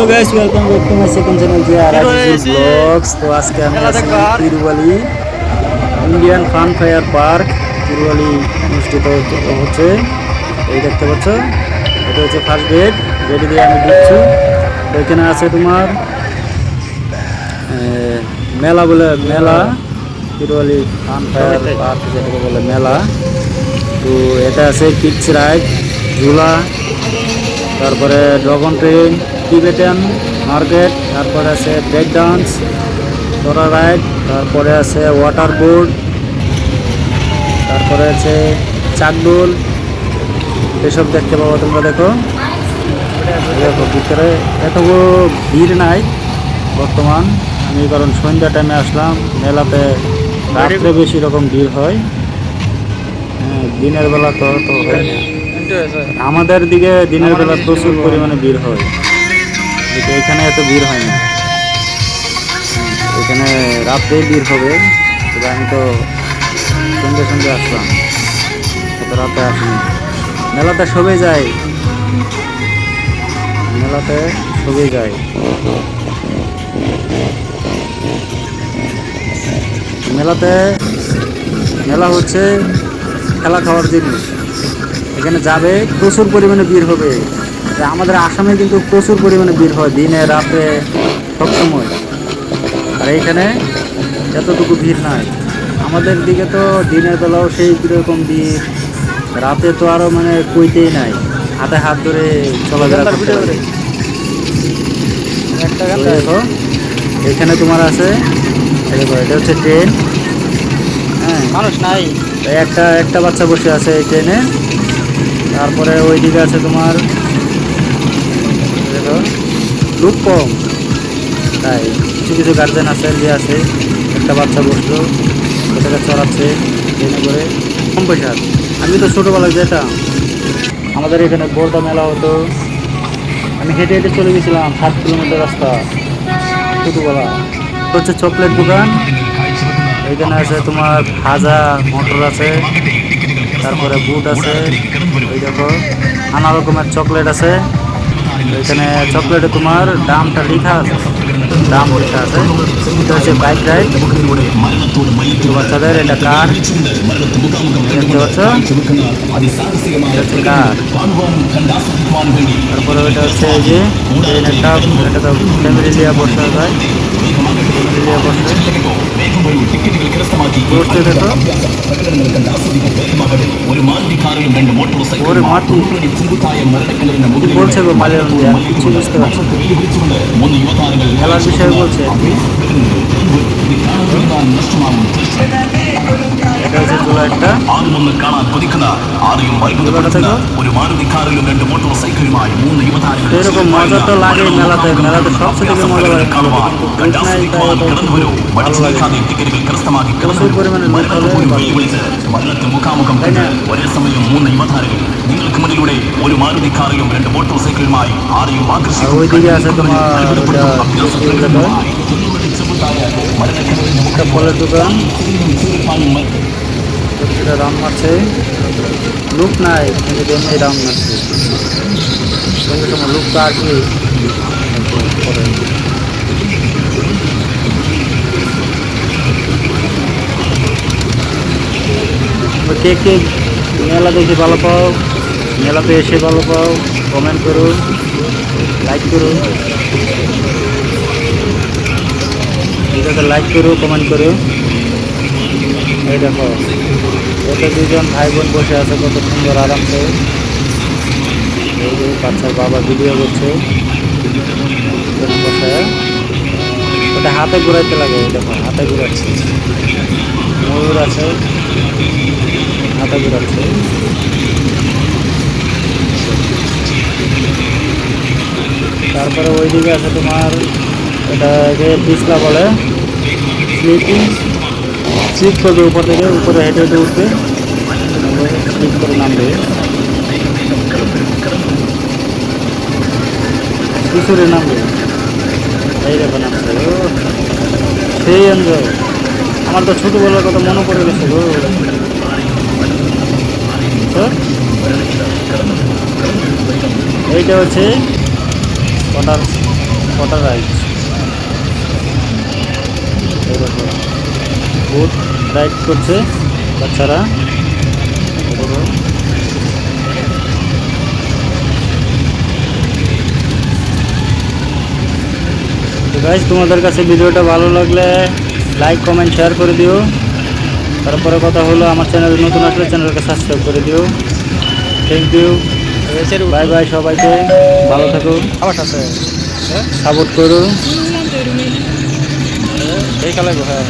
Hello guys welcome back to my second channel যে আর vlogs তো আজকে আমি আছি Tiruvali Indian fun fire park Tiruvali অনুষ্ঠিত হচ্ছে- এই দেখতে পাচ্ছ? এটা হচ্ছে ফার্স্ট গেট গেট দিয়ে আমি ঢুকছি। এখানে আছে তোমার মেলা বলে মেলা তিরুবালি ফান ফায়ার পার্ক যেটাকে বলে মেলা। তো এটা আছে কিডস রাইড ঝুলা। তারপরে ড্রাগন ট্রেন টিবেটান মার্কেট তারপরে আছে ব্রেক ডান্স তোরা রাইড তারপরে আছে ওয়াটার বোর্ড তারপরে আছে চাকদোল এসব দেখতে পাবো তোমরা দেখো। দেখো ভিতরে এত ভিড় নাই বর্তমান। আমি কারণ সন্ধ্যা টাইমে আসলাম মেলাতে রাত্রে বেশি রকম ভিড় হয়। হ্যাঁ, দিনের বেলা তো হয় না। আমাদের দিকে দিনের বেলা প্রচুর পরিমাণে ভিড় হয়। কিন্তু এখানে এত ভিড় হয় না। এখানে রাত্রেই ভিড় হবে। তবে আমি তো সন্ধ্যে সন্ধ্যে আসলাম। এত রাতে আসিনি। মেলাতে সবে যায় মেলাতে সবে যায় মেলাতে মেলা হচ্ছে খেলা খাওয়ার জিনিস। এখানে যাবে প্রচুর পরিমাণে ভিড় হবে। আমাদের আসামে কিন্তু প্রচুর পরিমাণে ভিড় হয় দিনে রাতে সবসময়। আর এইখানে এতটুকু ভিড় নাই। আমাদের দিকে তো দিনের বেলাও সেই কীরকম ভিড় রাতে তো আরও মানে কইতেই নাই। হাতে হাত ধরে চলাফেরা করতে পারে। দেখো এখানে তোমার আছে দেখো এটা হচ্ছে ট্রেন। হ্যাঁ। মানুষ নাই। একটা একটা বাচ্চা বসে আছে এই ট্রেনে। তারপরে ওইদিকে আছে তোমার লোক কম তাই, কিছু কিছু গার্জেন আছে যে আছে, একটা বাচ্চা বসল, ওটাকে চড়াচ্ছে ট্রেনে করে। কম পয়সা। আমি তো ছোটোবেলায় যেতাম। আমাদের এখানে বোরদা মেলা হতো। আমি হেঁটে হেঁটে চলে গেছিলাম, সাত কিলোমিটার রাস্তা, ছোটোবেলা। হচ্ছে চকলেট দোকান। এখানে আছে তোমার ভাজা মটর আছে। তারপরে বুট আছে, ওই দেখো, নানা রকমের চকলেট আছে। এখানে চকলেটে তোমার দামটা লেখা আছে, দাম লেখা আছে। এটা হচ্ছে বাইক রাইড। বাচ্চাদের এটা কার? দেখতে পাচ্ছ? কার? তারপরে ওইটা হচ্ছে এই যে এটা তো ফ্যামিলি নিয়ে বসতে হয়। ফ্যামিলি নিয়ে বসতে দেখো ওরে মাটি কি বলছে গো মালিয়ালাম দিয়ে আমি কিছু বুঝতে পারছি না। খেলার বিষয়ে বলছে এটা হচ্ছে জুলাইটটা ആറുമൊന്ന് കാണാൻ കൊതിക്കുന്ന ആരെയും അത്ഭുതപ്പെടുത്തുന്ന ഒരു മാരുതി കാറിലും രണ്ട് മോട്ടോർ സൈക്കിളുമായി മൂന്ന് യുവതാരങ്ങൾ এরকম মজা তো লাগে মেলাতে মেলাতে সবচেয়ে থেকে মজা লাগে കാണുവാൻ কিন্তু കണ്ടാസ്വദിക്കുവാൻ കടന്നു വരൂ മടിച്ചു നിൽക്കാതെ ടിക്കറ്റുകൾ കരസ്ഥമാക്കി കടന്നു പ്രചുർ പരിമാണം മരണത്തെ പോലും വെല്ലുവിളിച്ച് മരണത്തെ മുഖാമുഖം കണ്ട് ഒരേ സമയം മൂന്ന് യുവതാരങ്ങൾ നിങ്ങൾക്ക് മുന്നിലൂടെ ഒരു മാരുതി കാറിലും രണ്ട് മോട്ടോർ സൈക്കിളുമായി ആരെയും আর ആകർഷിക്കും ওইদিকে আছে তোমার ওটা একটা ফলের দোকান সেটা দাম মারছে লুক নাই কিন্তু জন্যই দাম মারছে সঙ্গে সঙ্গে লুকটা আসবে পরে। কে কে মেলা দেখে ভালো পাও মেলাতে এসে ভালো পাও কমেন্ট করুন লাইক করুন। ভিডিওতে লাইক করো কমেন্ট করো এই দেখো, এতে দুজন ভাই বোন বসে আছে, কত সুন্দর আরামসে। এই বাচ্চার বাবা ভিডিও করছে। ওটা হাতে ঘুরাইতে লাগে দেখো, হাতে ঘুরাচ্ছে। ময়ূর আছে। হাতে ঘুরাচ্ছে তারপরে ওইদিকে আছে তোমার এটাকে পিছলা বলে স্লিপিং স্লিপ করবে উপর থেকে উপরে হেঁটে হেঁটে উঠবে স্লিপ করে নামবে পিছনে নামবে এই দেখো নামছে ও সেই এনজয় আমার তো ছোটোবেলার কথা মনে পড়ে গেছে এইটা হচ্ছে ওটার কটার রাইড বোট রাইড করছে বাচ্চারা। গাইজ তোমাদের কাছে ভিডিওটা ভালো লাগলে লাইক কমেন্ট শেয়ার করে দিও। তারপরে কথা হলো আমার চ্যানেল নতুন আসলে চ্যানেলকে সাবস্ক্রাইব করে দিও। থ্যাংক ইউ বাই বাই সবাইকে। ভালো থাকো। আমার সাথে। সাপোর্ট করো। এই কালে হ্যাঁ